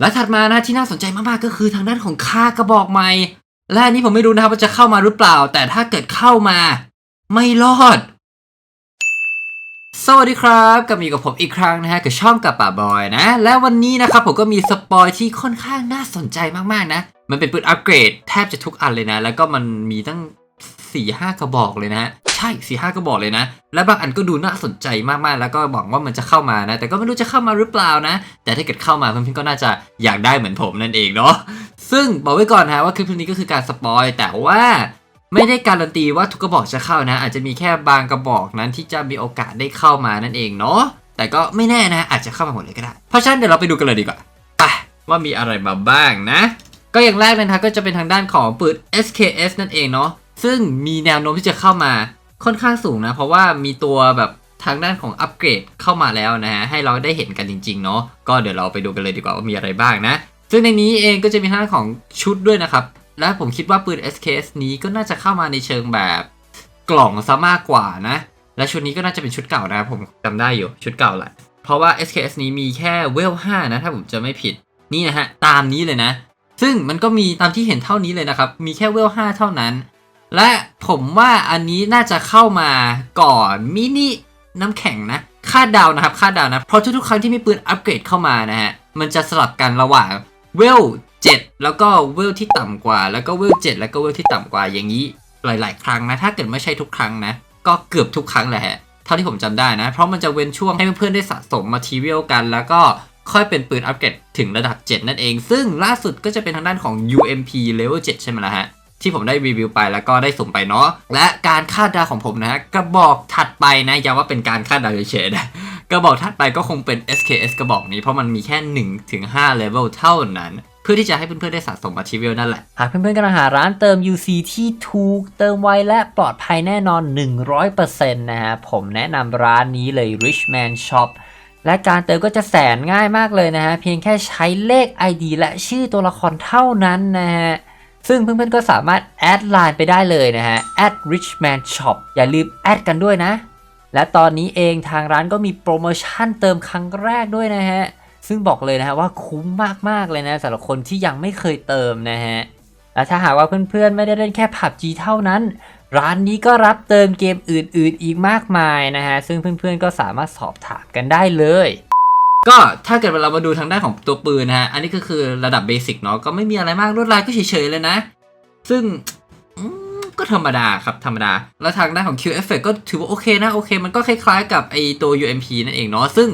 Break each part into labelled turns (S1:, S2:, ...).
S1: และถัดมานะที่น่าสนใจมากๆก็คือทางด้านของค่ากระบอกใหม่ และอันนี้ผมไม่รู้นะครับว่าจะเข้ามาหรือเปล่า แต่ถ้าเกิดเข้ามา ไม่รอด สวัสดีครับกลับมาอยู่กับผมอีกครั้งนะฮะกับช่องกับป่าบอยนะ และวันนี้นะครับผมก็มีสปอยที่ค่อนข้างน่าสนใจมากๆนะ มันเป็นปืนอัปเกรดแทบจะทุกอันเลยนะ แล้วก็มันมีตั้ง4ี่ห้ากระบอกเลยนะ ใช่สี่ห้ากระบอกเลยนะ และบางอันก็ดูน่าสนใจมากๆ แล้วก็หวังว่ามันจะเข้ามานะ แต่ก็ไม่รู้จะเข้ามาหรือเปล่านะ แต่ถ้าเกิดเข้ามาเพื่อนๆก็น่าจะอยากได้เหมือนผมนั่นเองเนาะซึ่งบอกไว้ก่อนนะว่าคลิปนี้ก็คือการสปอยแต่ว่าไม่ได้การันตีว่าทุกกระบอกจะเข้านะ อาจจะมีแค่บางกระบอกนั้นที่จะมีโอกาสได้เข้ามานั่นเองเนาะแต่ก็ไม่แน่นะ อาจจะเข้ามาหมดเลยก็ได้ เพราะฉะนั้นเดี๋ยวเราไปดูกันเลยดีกว่าไปว่ามีอะไรมาบ้างนะ ก็อย่างแรกเลยนะคะก็จะเป็นทางด้านของปืน SKS นั่นเองเนาะซึ่งมีแนวโน้มที่จะเข้ามา ค่อนข้างสูงนะ เพราะว่ามีตัวแบบทางด้านของอัปเกรดเข้ามาแล้วนะฮะ ให้เราได้เห็นกันจริง ๆ เนาะก็เดี๋ยวเราไปดูกันเลยดีกว่าว่ามีอะไรบ้างนะ ซึ่งในนี้เองก็จะมีทางด้านของชุดด้วยนะครับ และผมคิดว่าปืน SKS นี้ก็น่าจะเข้ามาในเชิงแบบกล่องซะมากกว่านะ และชุดนี้ก็น่าจะเป็นชุดเก่านะผมจำได้อยู่ชุดเก่าแหละเพราะว่า SKS นี้มีแค่เวล5นะถ้าผมจะไม่ผิดนี่นะฮะตามนี้เลยนะ ซึ่งมันก็มีตามที่เห็นเท่านี้เลยนะครับมีแค่เวล5เท่านั้น และผมว่าอันนี้น่าจะเข้ามาก่อนมินิน้ำแข็งนะคาดเดานะครับคาดเดานะ เพราะทุกๆครั้งที่มีปืนอัปเกรดเข้ามานะฮะ มันจะสลับกันระหว่างเวล7แล้วก็เวลที่ต่ำกว่า แล้วก็เวล7แล้วก็เวลที่ต่ำกว่าอย่างนี้หลาย ๆ ครั้งนะ ถ้าเกิดไม่ใช่ทุกครั้งนะ ก็เกือบทุกครั้งแหละฮะเท่าที่ผมจำได้นะ เพราะมันจะเว้นช่วงให้เพื่อนๆได้สะสมมาทีเรียลกัน แล้วก็ค่อยเป็นปืนอัปเกรดถึงระดับ 7 นั่นเอง ซึ่งล่าสุดก็จะเป็นทางด้านของ UMP Level 7 ใช่ไหมล่ะฮะ ที่ผมได้รีวิวไปแล้วก็ได้สุ่มไปเนาะและการคาดเดาของผมนะฮะกระบอกถัดไปนะย้ำว่าเป็นการคาดเดาเฉยๆนะกระบอกถัดไปก็คงเป็น SKS กระบอกนี้เพราะมันมีแค่1ถึง5 level เท่านั้นเพื่อที่จะให้เพื่อนๆได้สะสม material นั่นแหละ
S2: หากเพื่อนๆกำลังหาร้านเติม UC ที่ถูกเติมไวและปลอดภัยแน่นอน 100%นะฮะ ผมแนะนำร้านนี้เลย Richman Shop และการเติมก็จะแสนง่ายมากเลยนะฮะ เพียงแค่ใช้เลข ID และชื่อตัวละครเท่านั้นนะฮะ ซึ่งเพื่อนๆก็สามารถแอดไลน์ไปได้เลยนะฮะ @richman shop อย่าลืมแอดกันด้วยนะ และตอนนี้เองทางร้านก็มีโปรโมชั่นเติมครั้งแรกด้วยนะฮะ ซึ่งบอกเลยนะฮะว่าคุ้มมากๆเลยนะสำหรับคนที่ยังไม่เคยเติมนะฮะ และถ้าหากว่าเพื่อนๆ ไม่ได้เล่นแค่ PUBG เท่านั้น ร้านนี้ก็รับเติมเกมอื่นๆ อีกมากมายนะฮะ ซึ่งเพื่อนๆ ก็สามารถสอบถามกันได้เลย
S1: ก็ถ้าเกิดเรามาดูทางด้านของตัวปืนนะฮะ อันนี้ก็คือระดับเบสิกเนาะ ก็ไม่มีอะไรมากลวดลายก็เฉยๆเลยนะ ซึ่งก็ธรรมดาครับ ธรรมดา แล้วทางด้านของ Q Effect ก็ถือว่าโอเคนะ โอเค มันก็คล้ายๆกับไอตัว UMP นั่นเองเนาะ ซึ่ง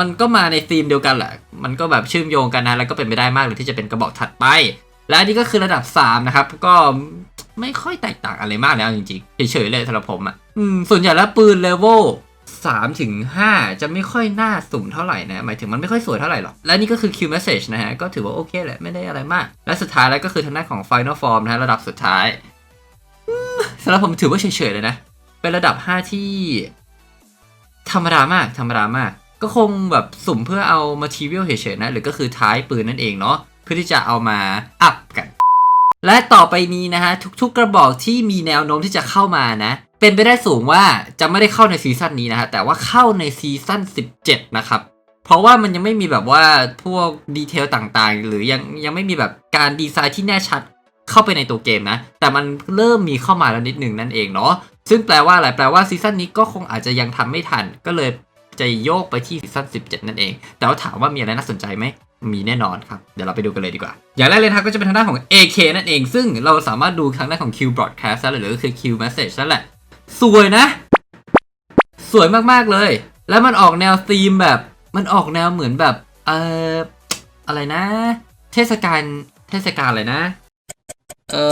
S1: มันก็มาในธีมเดียวกันแหละ มันก็แบบเชื่อมโยงกันนะ แล้วก็เป็นไปได้มากเลยที่จะเป็นกระบอกถัดไป และอันนี้ก็คือระดับ 3 นะครับ ก็ไม่ค่อยแตกต่างอะไรมากแล้วจริงๆ เฉยๆเลยสำหรับผมอะ่ะส่วนใหญ่แล้วปืนเลเวล 3ถึง5จะไม่ค่อยน่าสุ่มเท่าไหร่นะ หมายถึงมันไม่ค่อยสวยเท่าไหร่หรอก และนี่ก็คือ Q message นะฮะ ก็ถือว่าโอเคแหละ ไม่ได้อะไรมาก และสุดท้ายแล้วก็คือทางด้านของ final form นะฮะ ระดับสุดท้ายสำหรับผมถือว่าเฉยๆเลยนะ เป็นระดับ 5 ที่ ธรรมดามาก ธรรมดามาก ก็คงแบบสุ่มเพื่อเอา material เฉยๆนะ หรือก็คือท้ายปืนนั่นเองเนาะ เพื่อที่จะเอามาอัพกัน และต่อไปนี้นะฮะทุกๆกระบอกที่มีแนวโน้มที่จะเข้ามานะ เป็นไปได้สูงว่าจะไม่ได้เข้าในซีซั่นนี้นะฮะแต่ว่าเข้าในซีซั่น17 นะครับ เพราะว่ามันยังไม่มีแบบว่าพวกดีเทลต่างๆ หรือยังยังไม่มีแบบการดีไซน์ที่แน่ชัดเข้าไปในตัวเกมนะ แต่มันเริ่มมีเข้ามาแล้วนิดหนึ่งนั่นเองเนาะซึ่งแปลว่าอะไรแปลว่าซีซั่นนี้ก็คงอาจจะยังทำไม่ทันก็เลยจะโยกไปที่ซีซั่น17 นั่นเอง แต่ว่าถามว่ามีอะไรน่าสนใจไหม มีแน่นอนครับ เดี๋ยวเราไปดูกันเลยดีกว่า อย่างแรกเลยนะครับก็จะเป็นทางด้านของ AK นั่นเอง ซึ่งเราสามารถดูทางด้านของ Q broadcast ได้เลยหรือก็คือ Q message นั่นแหละ สวยนะ สวยมากๆเลย แล้วมันออกแนวธีมแบบ มันออกแนวเหมือนแบบ เอ่อ อะไรนะ เทศกาล เทศกาลอะไรนะ เอ่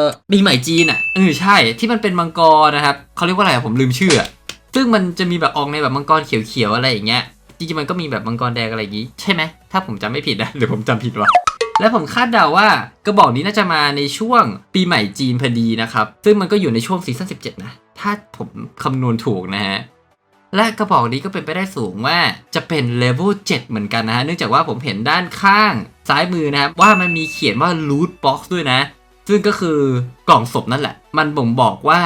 S1: อ ปีใหม่จีนอะเออใช่ ที่มันเป็นมังกรนะครับ เขาเรียกว่าอะไรผมลืมชื่ออะซึ่งมันจะมีแบบออกในแบบมังกรเขียวๆอะไรอย่างเงี้ย จริงๆมันก็มีแบบมังกรแดงอะไรอย่างงี้ ใช่ไหมถ้าผมจำไม่ผิดนะหรือผมจำผิดวะและผมคาดเดาว่ากระบอกนี้น่าจะมาในช่วงปีใหม่จีนพอดีนะครับ ซึ่งมันก็อยู่ในช่วงซีซั่น17 นะ ถ้าผมคำนวณถูกนะฮะ และกระบอกนี้ก็เป็นไปได้สูงว่าจะเป็นเลเวล7เหมือนกันนะฮะ เนื่องจากว่าผมเห็นด้านข้างซ้ายมือนะครับ ว่ามันมีเขียนว่า loot box ด้วยนะ ซึ่งก็คือกล่องศพนั่นแหละ มันบ่งบอกว่า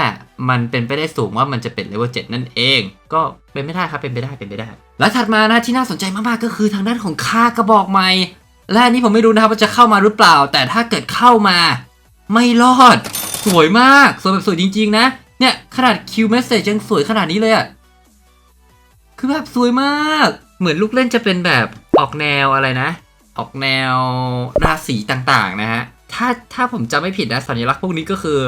S1: มันเป็นไปได้สูงว่ามันจะเป็นเลเวล7นั่นเอง ก็เป็นไม่ได้ครับเป็นไปได้เป็นไปได้ และถัดมานะที่น่าสนใจมากๆก็คือทางด้านของค่ากระบอกใหม่และอันนี้ผมไม่รู้นะครับว่าจะเข้ามาหรือเปล่า แต่ถ้าเกิดเข้ามา ไม่รอด สวยมากสวยแบบสวยจริง ๆ นะ เนี่ยขนาด Q message ยังสวยขนาดนี้เลยอะคือแบบสวยมาก เหมือนลูกเล่นจะเป็นแบบออกแนวอะไรนะ ออกแนวราศีต่างๆนะฮะถ้าถ้าผมจำไม่ผิดนะสัญลักษณ์พวกนี้ก็คือ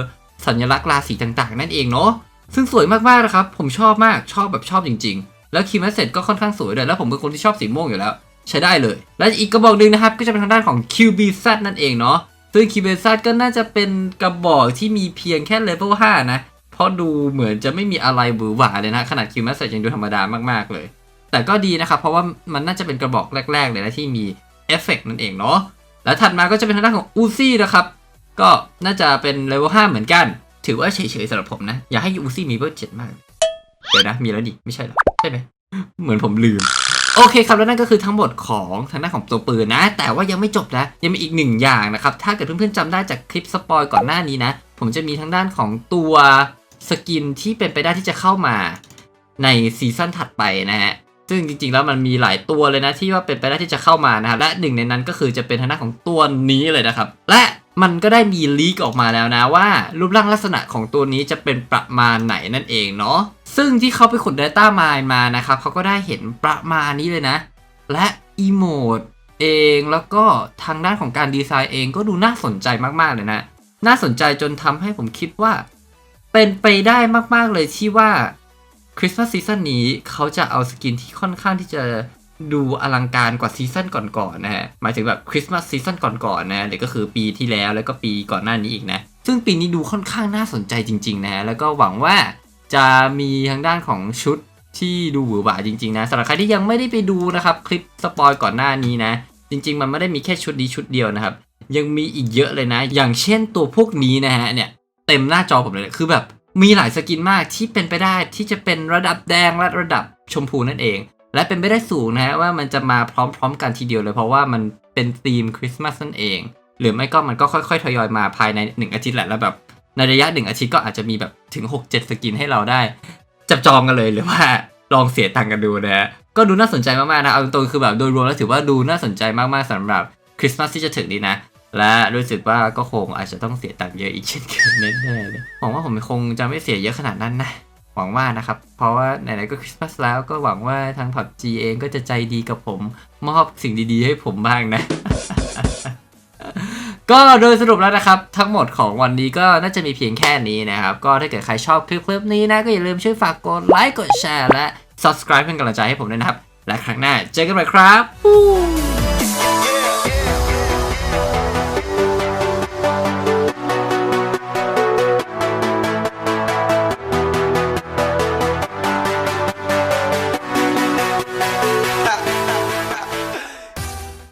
S1: สัญลักษณ์ราศีต่างๆ นั่นเองเนาะซึ่งสวยมากๆนะครับผมชอบมากชอบแบบชอบจริง ๆ แล้วคีย์แมสเซจก็ค่อนข้างสวยด้วยแล้วผมเป็นคนที่ชอบสีม่วงอยู่แล้ว ใช้ได้เลย และอีกกระบอกหนึ่งนะครับก็จะเป็นทางด้านของ QBZ นั่นเองเนาะซึ่ง QBZ ก็น่าจะเป็นกระบอกที่มีเพียงแค่เลเวล5นะเพราะดูเหมือนจะไม่มีอะไรหวือหวาเลยนะขนาด QMS ยังดูธรรมดามากๆเลย แต่ก็ดีนะครับ เพราะว่ามันน่าจะเป็นกระบอกแรก ๆ เลยนะที่มีเอฟเฟกนั่นเองเนาะแล้วถัดมาก็จะเป็นทางด้านของ Uzi นะครับ ก็น่าจะเป็นเลเวล5เหมือนกัน ถือว่าเฉยๆสำหรับผมนะ อยากให้ Uzi มีเบอร์7มาก เดี๋ยวนะ มีแล้วดิไม่ใช่หรอ ใช่ไหมเหมือนผมลืม โอเคครับ แล้วนั่นก็คือทั้งหมดของทางด้านของตัวปืนนะ แต่ว่ายังไม่จบนะ ยังมีอีกหนึ่งอย่างนะครับ ถ้าเกิดเพื่อนๆจำได้จากคลิปสปอยก่อนหน้านี้นะ ผมจะมีทางด้านของตัวสกินที่เป็นไปได้ที่จะเข้ามาในซีซั่นถัดไปนะฮะซึ่งจริงๆ แล้วมันมีหลายตัวเลยนะที่ว่าเป็นไปได้ที่จะเข้ามานะครับและหนึ่งในนั้นก็คือจะเป็นทางด้านของตัวนี้เลยนะครับ และ มันก็ได้มีลีกออกมาแล้วนะว่า รูปร่างลักษณะของตัวนี้จะเป็นประมาณไหนนั่นเองเนาะซึ่งที่เขาไปขุด Data Mine มานะครับเขาก็ได้เห็นประมาณนี้เลยนะ และอีโมดเองแล้วก็ทางด้านของการดีไซน์เองก็ดูน่าสนใจมากๆเลยนะ น่าสนใจจนทำให้ผมคิดว่า เป็นไปได้มากๆเลยที่ว่าคริสต์มาสซีซั่นนี้เขาจะเอาสกินที่ค่อนข้างที่จะ ดูอลังการกว่าซีซั่นก่อนๆนะฮะ หมายถึงแบบคริสต์มาสซีซั่นก่อนๆนะหรือก็คือปีที่แล้วแล้วก็ปีก่อนหน้านี้อีกนะ ซึ่งปีนี้ดูค่อนข้างน่าสนใจจริงๆนะฮะ แล้วก็หวังว่าจะมีทางด้านของชุดที่ดูหวือหวาจริงๆนะสำหรับใครที่ยังไม่ได้ไปดูนะครับคลิปสปอยก่อนหน้านี้นะ จริง ๆ มันไม่ได้มีแค่ชุดนี้ชุดเดียวนะครับ ยังมีอีกเยอะเลยนะ อย่างเช่นตัวพวกนี้นะฮะเนี่ยเต็มหน้าจอผมเลยคือแบบมีหลายสกินมากที่เป็นไปได้ที่จะเป็นระดับแดงและระดับชมพูนั่นเอง และเป็นไปได้สูงนะฮะว่ามันจะมาพร้อมๆ กันทีเดียวเลยเพราะว่ามันเป็นธีมคริสต์มาสนั่นเอง หรือไม่ก็มันก็ค่อยๆทยอยมาภายใน 1 อาทิตย์แหละแล้วแบบในระยะ 1 อาทิตย์ก็อาจจะมีแบบถึง 6-7 สกินให้เราได้ จับจองกันเลยหรือว่าลองเสียตังค์กันดูนะฮะก็ดูน่าสนใจมากๆนะเอาตรงๆคือแบบโดยรวมแล้วถือว่าดูน่าสนใจมากๆสำหรับคริสต์มาสที่จะถึงนี้นะและรู้สึกว่าก็คงอาจจะต้องเสียตังค์เยอะอีกเช่นเคยแน่ๆเลยหวังว่าผมคงจะไม่เสียเยอะขนาดนั้นนะ หวังว่านะครับ เพราะว่าไหนๆก็คริสต์มาสแล้วก็หวังว่าทาง PUBG เองก็จะใจดีกับผม มอบสิ่งดีๆ ให้ผมบ้างนะ ก็โดยสรุปแล้วนะครับ ทั้งหมดของวันนี้ก็น่าจะมีเพียงแค่นี้นะครับ ก็ถ้าเกิดใครชอบคลิปนี้นะ ก็อย่าลืมช่วยฝากกดไลค์กดแชร์และ subscribe เป็นกำลังใจให้ผมด้วยนะครับ และครั้งหน้าเจอกันใหม่ครับ